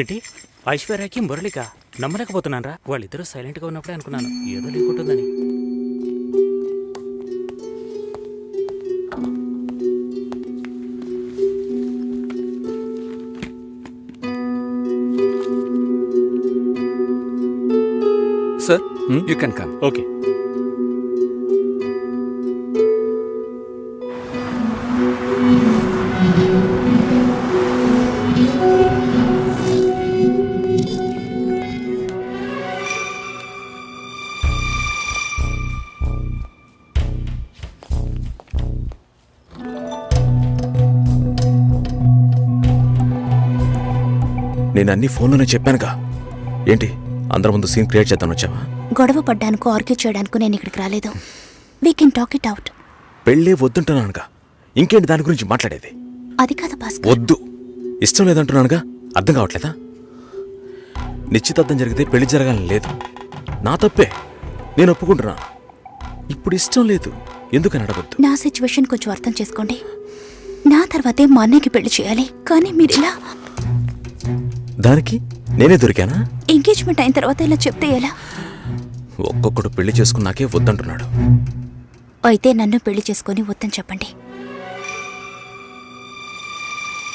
ఏంటి? ఐశ్వర్యకి మురళిక? నమ్మలేకపోతున్నాను రా వాళ్ళిద్దరూ సైలెంట్గా ఉన్నప్పుడే అనుకున్నాను. ఏదో లేకుంటుందని sir you can come okay నేను అన్ని ఫోన్లోనే చెప్పానుగా. ఏంటి అందరి ముందు సీన్ క్రియేట్ చేద్దాం వచ్చావా? గొడవ పడ్డానుకో ఆర్గ్యూ చేయడానికో నేను ఇక్కడికి రాలేదు. We can talk it out పెళ్ళే వద్దుంటున్నానుగా. ఇంకేంటి దాని గురించి మాట్లాడేది? అది కాదు భాస్కర్. వద్దు. ఇష్టం లేదంటున్నానుగా. అర్థం కావట్లేదా? నిశ్చితార్థం జరిగితే పెళ్ళి జరగాలని లేదు. నా తప్పే. నేను ఒప్పుకుంటున్నా. ఇప్పుడు ఇష్టం లేదు. ఎందుకని అడగొద్దు? నా సిచ్యువేషన్ కొంచెం అర్థం చేసుకోండి. నా తర్వాతే మా అన్నయ్యకి పెళ్ళి చేయాలి. కానీ మీరు ఇలా దానికి నేనే దొరికానా? ఎంగేజ్మెంట్ అయిన తర్వాత ఇలా చెప్తే ఎలా? ఒక్కొక్కడు పెళ్ళి చేసుకున్నాకే వద్దంటున్నాడు. అయితే నన్ను పెళ్ళి చేసుకొని వద్దని చెప్పండి.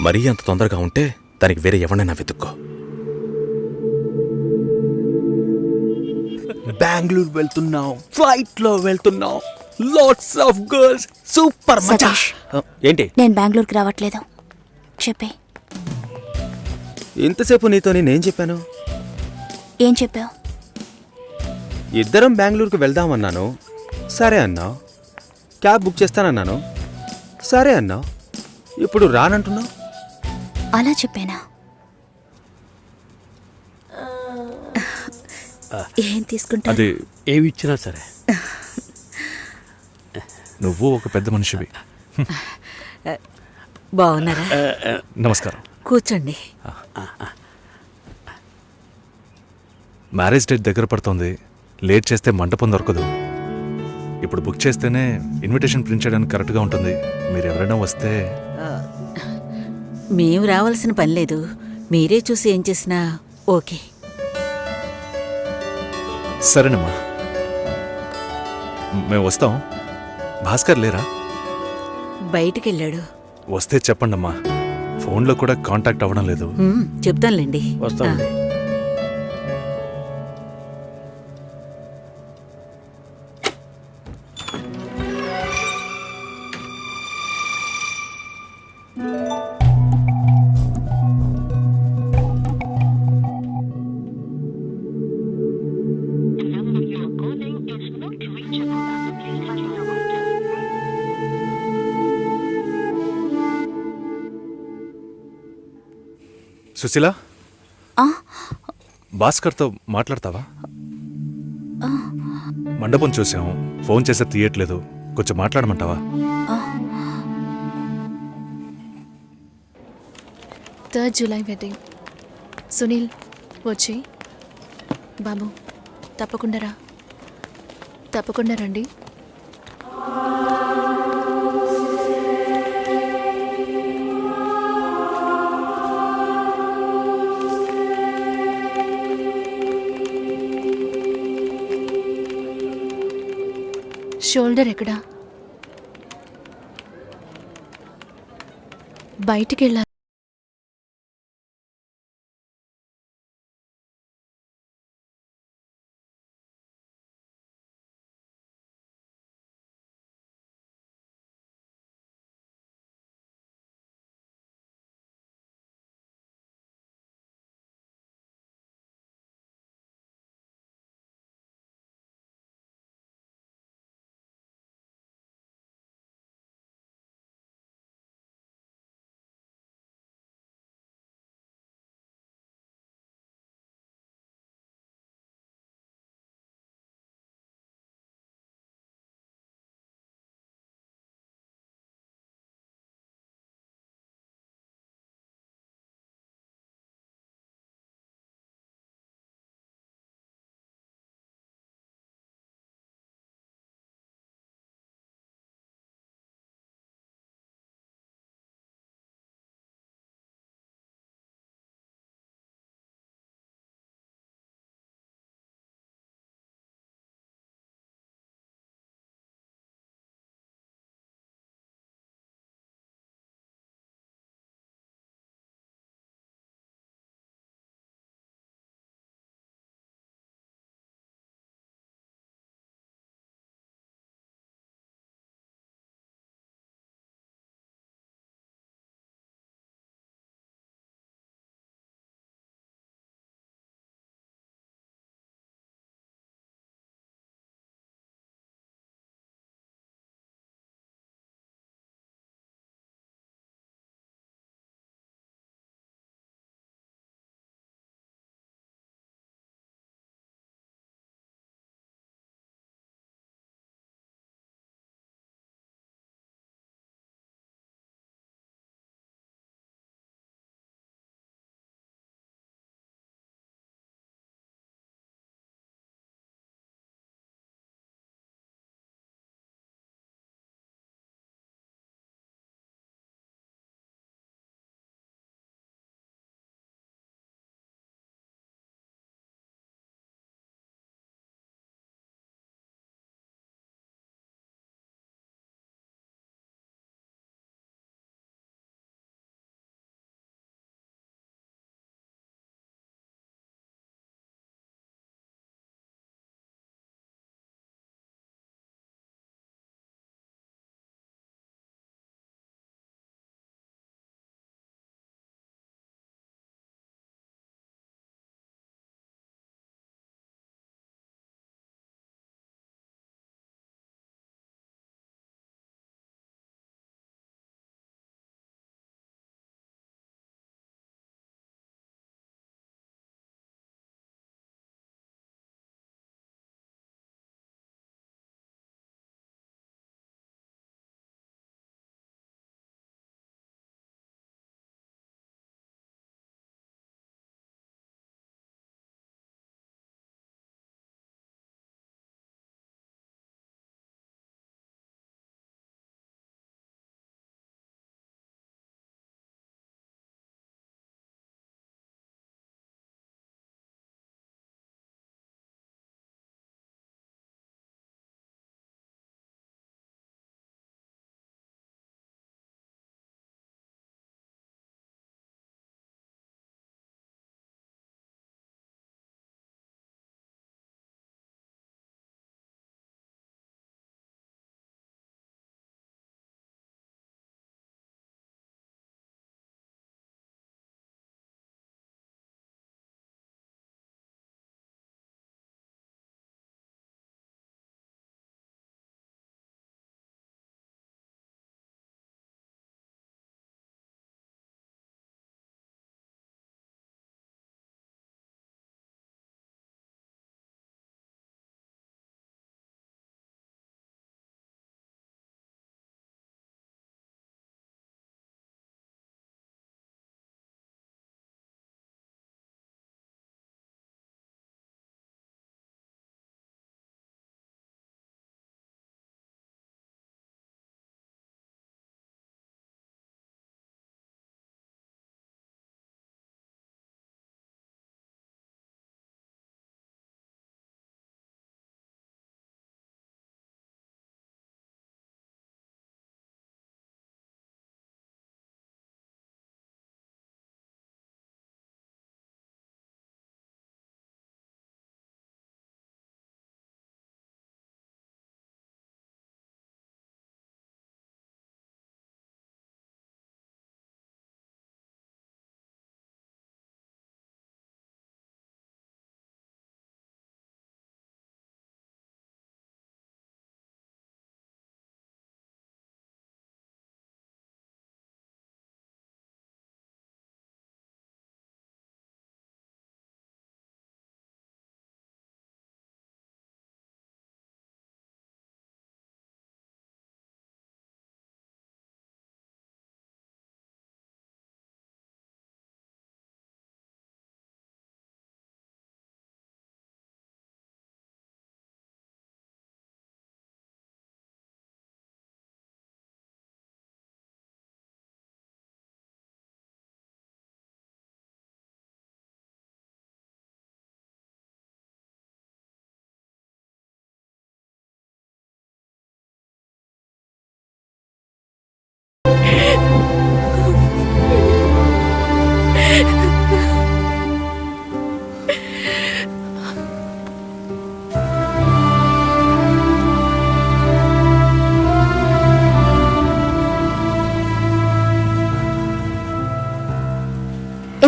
మరీ అంత తొందరగా ఉంటే దానికి వేరే ఎవరినైనా వెతుక్కో. బెంగళూరు వెళ్తున్నాం ఫ్లైట్లో వెళ్తున్నాం లాట్స్ ఆఫ్ గర్ల్స్ సూపర్ మచా సతీష్. ఏంటి? నేను బెంగళూరుకి రావట్లేదు. చెప్పే. ఇంతసేపు నీతో నేనేం చెప్పాను. ఏం చెప్పావు? ఇద్దరం బెంగళూరుకు వెళ్దామన్నాను. సరే అన్నావు క్యాబ్ బుక్ చేస్తానన్నాను. సరే అన్నావు ఇప్పుడు రానంటున్నావు? అలా చెప్పానా? ఏం తీసుకుంటా అది ఏమి ఇచ్చినా సరే. నువ్వు ఒక పెద్ద మనిషివి. బాగున్నారా? నమస్కారం. కూర్చోండి. మ్యారేజ్ డేట్ దగ్గర పడుతోంది. లేట్ చేస్తే మంటపం దొరకదు. ఇప్పుడు బుక్ చేస్తేనే ఇన్విటేషన్ ప్రింట్ చేయడానికి కరెక్ట్గా ఉంటుంది. మీరు ఎవరైనా వస్తే మేము రావాల్సిన పని లేదు. మీరే చూసి ఏం చేసినా ఓకే. సరేనమ్మా. మేము వస్తాం. భాస్కర్ లేరా? బయటికి వెళ్ళాడు వస్తే చెప్పండమ్మా. ఫోన్లో కూడా కాంటాక్ట్ అవ్వడం లేదు. చెప్తానులేండి. వస్తామండి. సుశీల? భాస్కర్తో మాట్లాడతావా? మండపం చూసాం. ఫోన్ చేస్తే తీయట్లేదు. కొంచెం మాట్లాడమంటావా? Third July wedding. సునీల్ వచ్చి బాబు తప్పకుండా రా. తప్పకుండా రండి. షోల్డర్ ఎక్కడా? బయటికి వెళ్ళాలి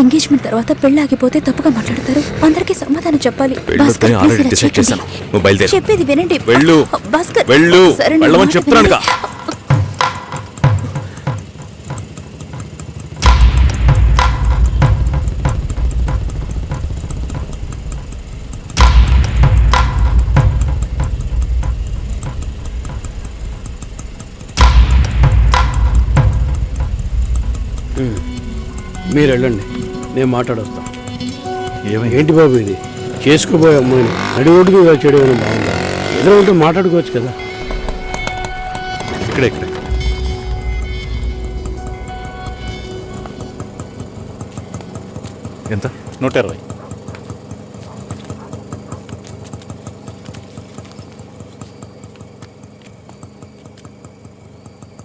ఎంగేజ్మెంట్ తర్వాత పెళ్ళి ఆగిపోతే తప్పుగా మాట్లాడతారు. అందరికీ సమాధానం చెప్పాలి. భాస్కర్, please ఇలా నువ్వు బయలుదేరు. చెప్పేది వినండి. వెళ్ళు. భాస్కర్ వెళ్ళు. సరే, నా వెళ్ళమని మాట చెప్తున్నానుగా. వినండి. మీరు వెళ్ళండి. నేను మాట్లాడొస్తాను ఏమైంది? ఏంటి బాబు ఇది? చేసుకోబోయే అమ్మాయిని నడి చేయడం ఏమైనా బాగుందా? ఎదురు ఉంటే మాట్లాడుకోవచ్చు కదా. ఇక్కడే ఇక్కడే. ఎంత? నూట ఇరవై.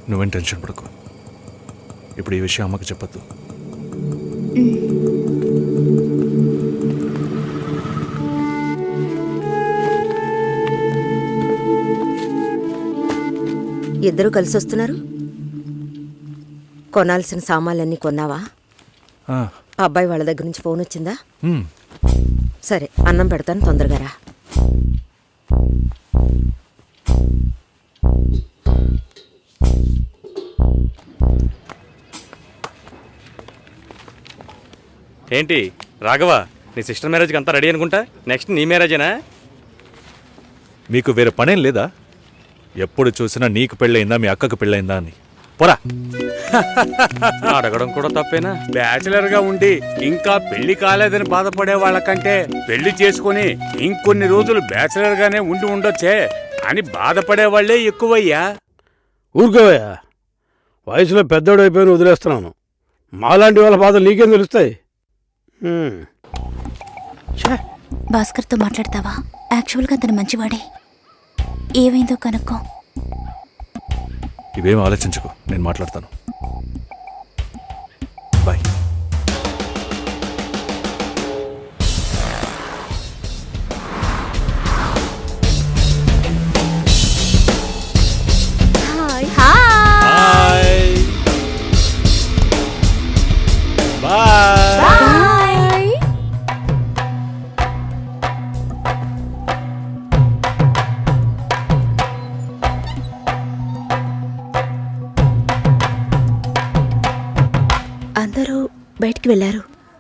నువ్వేం టెన్షన్ పడకు. ఇప్పుడు ఈ విషయం అమ్మకి చెప్పొద్దు. ఇద్దరు కలిసి వస్తున్నారు? కొనాల్సిన సామాన్లన్నీ కొన్నావా? అబ్బాయి వాళ్ళ దగ్గర నుంచి ఫోన్ వచ్చిందా. సరే అన్నం పెడతాను తొందరగా రా. ఏంటి? రాఘవ నీ సిస్టర్ మ్యారేజ్కి అంతా రెడీ అనుకుంటా? నెక్స్ట్ నీ మ్యారేజేనా? మీకు వేరే పనేం లేదా? ఎప్పుడు చూసినా నీకు పెళ్ళయిందా మీ అక్కకు పెళ్ళయిందా అని. పోరా. అడగడం కూడా తప్పేనా? బ్యాచిలర్గా ఉండి ఇంకా పెళ్ళి కాలేదని బాధపడే వాళ్ళకంటే పెళ్ళి చేసుకుని ఇంకొన్ని రోజులు బ్యాచిలర్ గానే ఉండి ఉండొచ్చే అని బాధపడే వాళ్ళే ఎక్కువయ్యా. ఊరుకోవయ్యా. వయసులో పెద్దోడు అయిపోయిన వదిలేస్తున్నాను. మాలాంటి వాళ్ళ బాధలు నీకేం తెలుస్తాయి? భాస్కర్తో మాట్లాడతావా? యాక్చువల్గా అతను మంచివాడే. ఏమైందో కనుక్కో. ఇవేం ఆలోచించుకో. నేను మాట్లాడతాను. బాయ్.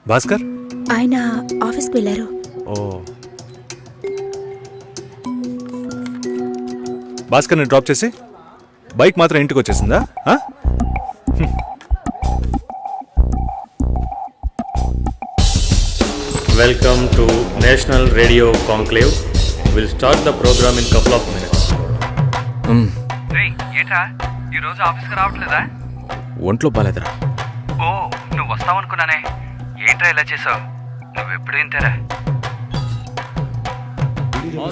భాస్కర్? ఆయన ఆఫీస్కి వెళ్ళారు. ఓ. భాస్కర్ని డ్రాప్ చేసి బైక్ మాత్రం ఇంటికి వచ్చేసిందా? ఆ? Welcome to national radio conclave will start the programme in couple of minutes hmm, రేయ్ ఏంట్రా ఈ రోజు ఆఫీస్కి రావట్లేదా? ఒంట్లో బాలేదురా. ఓ నువ్వు వస్తావనుకున్నానే. ఏంట్రా ఇలా చేసావు? నువ్వు ఎప్పుడు ఇంతేరా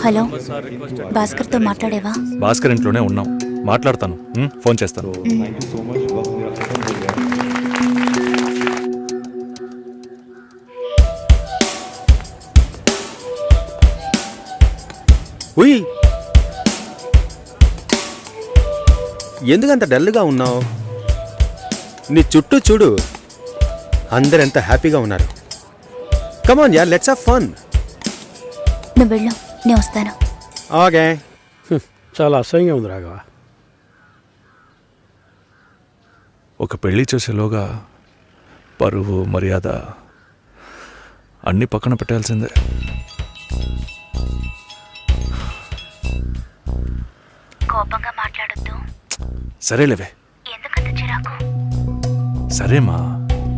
హలో భాస్కర్తో మాట్లాడేవా? భాస్కర్ ఇంట్లోనే ఉన్నాం. మాట్లాడతాను. ఫోన్ చేస్తాను. ఉయ్! ఎందుకంత డల్గా ఉన్నావు? నీ చుట్టూ చూడు. అందరెంత హ్యాపీగా ఉన్నారు. Come on yeah let's have fun నువ్వు వెళ్ళు నేను వస్తాను. ఓకే చాలా అసహ్యంగా ఉంది రాఘవ. ఒక పెళ్ళి చేసేలోగా పరువు మర్యాద అన్నీ పక్కన పెట్టాల్సిందే. కోపంగా మాట్లాడొద్దు. సరేలేవే. ఎందుకంత చిరాకు? సరేమా.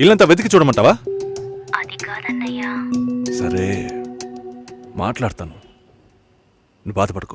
ఇల్లంతా వెతికి చూడమంటావా? అది కాదన్నయ్యా. సరే మాట్లాడతాను. నువ్వు బాధపడుకో.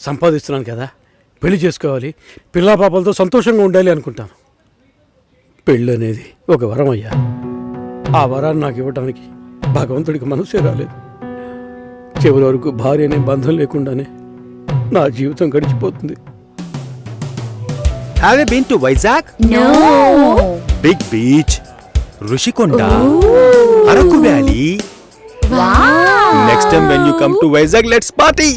సంపాదిస్తున్నాను కదా. పెళ్ళి చేసుకోవాలి. పిల్లా పాపలతో సంతోషంగా ఉండాలి అనుకుంటాను. పెళ్ళి అనేది ఒక వరం అయ్యా. ఆ వరాన్ని నాకు ఇవ్వడానికి భగవంతుడికి మనసే రాలేదు. చివరి వరకు భార్య అనే బంధం లేకుండానే నా జీవితం గడిచిపోతుంది. Have you been to Vizag big beach Rushikonda Araku valley next time when you come to Vizag let's party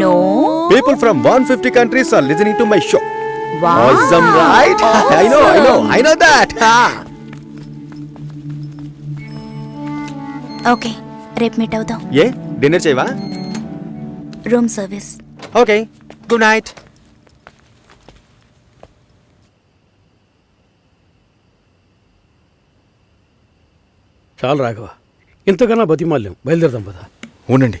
no people from one fifty countries are listening to my show Awesome, right? I know, I know, I know that. Okay రేపు meet అవుదాం. ఏ? Dinner చేయవా? Room service okay good night చాలు రాఘవ ఇంతకన్నా బతిమాల్యం బయలుదేరదాం పదా. ఉండండి.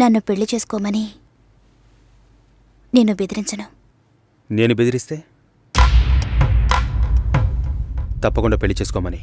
నన్ను పెళ్ళి చేసుకోమని నేను బెదిరించను. నేను బెదిరిస్తే? తప్పకుండా పెళ్ళి చేసుకోమని.